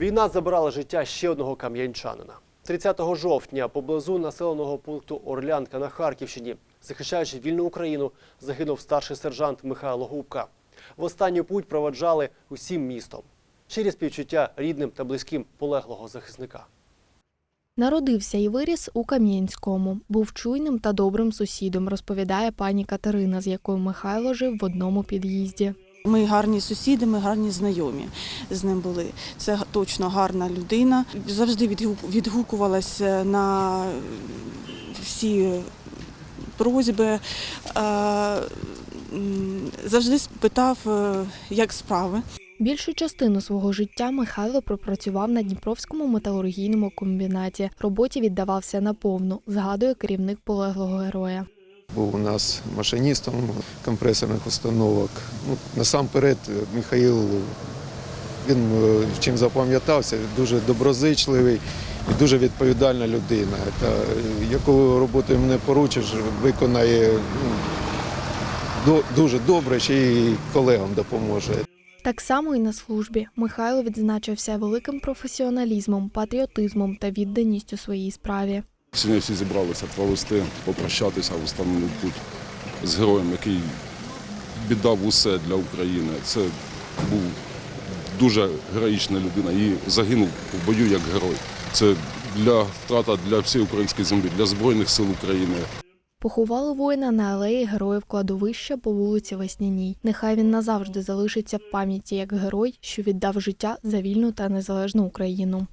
Війна забрала життя ще одного кам'янчанина. 30 жовтня поблизу населеного пункту Орлянка на Харківщині, захищаючи вільну Україну, загинув старший сержант Михайло Губка. В останню путь проводжали усім містом. Щирі співчуття рідним та близьким полеглого захисника. Народився і виріс у Кам'янському. Був чуйним та добрим сусідом, розповідає пані Катерина, з якою Михайло жив в одному під'їзді. Ми гарні сусіди, ми гарні знайомі з ним були. Це точно гарна людина. Завжди відгукувалася на всі просьби. е, Завжди питав, е, як справи. Більшу частину свого життя Михайло пропрацював на Дніпровському металургійному комбінаті. Роботі віддавався наповну, згадує керівник полеглого героя. Був у нас машиністом компресорних установок. Ну, насамперед, Михаїл, він е, чим запам'ятався, дуже доброзичливий і дуже відповідальна людина. Та, е, яку роботу йому не поручиш, виконає ну, дуже добре, ще й колегам допоможе. Так само і на службі Михайло відзначився великим професіоналізмом, патріотизмом та відданістю своїй справі. Сьогодні всі зібралися провести, попрощатися в останній путь з героєм, який віддав усе для України. Це був дуже героїчна людина і загинув в бою як герой. Це для втрата для всієї української землі, для Збройних сил України. Поховали воїна на алеї героїв кладовища по вулиці Весняній. Нехай він назавжди залишиться в пам'яті як герой, що віддав життя за вільну та незалежну Україну.